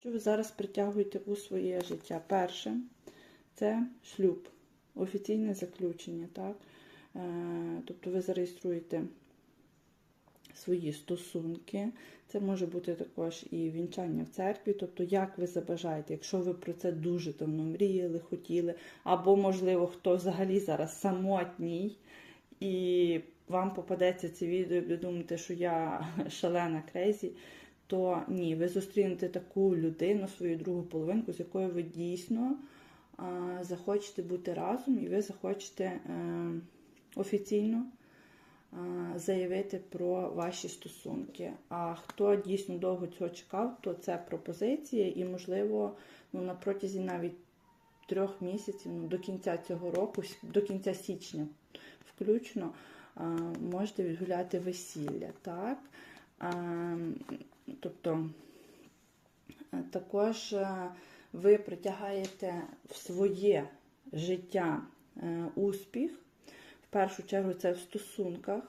Що ви зараз притягуєте у своє життя? Перше це шлюб, офіційне заключення. так? Е, Тобто ви зареєструєте свої стосунки. Це може бути також і вінчання в церкві, тобто як ви забажаєте, якщо ви про це дуже давно мріяли, хотіли, або, можливо, хто взагалі зараз самотній, і вам попадеться це відео, і ви думаєте, що я шалена крейзі, то ні, ви зустрінете таку людину, свою другу половинку, з якою ви дійсно захочете бути разом, і ви захочете е, офіційно заявити про ваші стосунки. А хто дійсно довго цього чекав, то це пропозиція, і, можливо, ну, на протязі навіть трьох місяців, ну, до кінця цього року, до кінця січня включно, можете відгуляти весілля. Так? Тобто, е, також е, ви притягаєте в своє життя е, успіх. В першу чергу це в стосунках,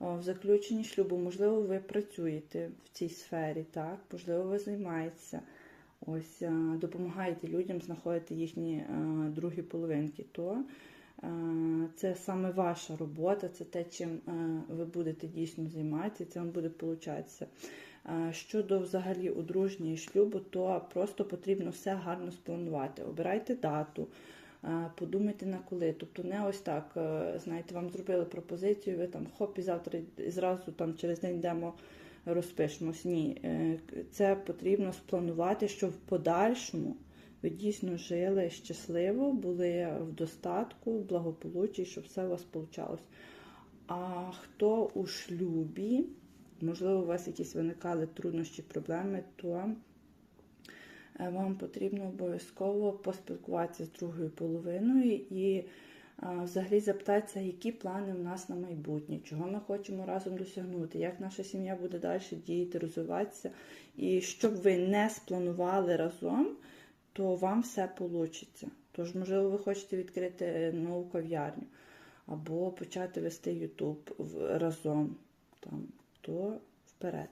в заключенні шлюбу. Можливо, ви працюєте в цій сфері, так? можливо, ви займаєтеся. Ось допомагаєте людям знаходити їхні другі половинки, то це саме ваша робота, це те, чим е, ви будете дійсно займатися, це вам буде получатися. Е, Щодо взагалі одруження і шлюбу, то просто потрібно все гарно спланувати. Обирайте дату, е, подумайте на коли. Тобто не ось так, е, знаєте, вам зробили пропозицію, ви там хоп, і завтра і зразу там через день йдемо розпишемось. Ні, е, це потрібно спланувати, щоб в подальшому ви дійсно жили щасливо, були в достатку, в благополуччі, щоб все у вас вийшло. А хто у шлюбі, можливо, у вас якісь виникали труднощі, проблеми, то е, вам потрібно обов'язково поспілкуватися з другою половиною і взагалі запитатися, які плани в нас на майбутнє, чого ми хочемо разом досягнути, як наша сім'я буде далі діяти, розвиватися. І щоб ви не спланували разом, то вам все вийде. Тож, можливо, ви хочете відкрити е, нову кав'ярню або почати вести YouTube разом, там, то вперед.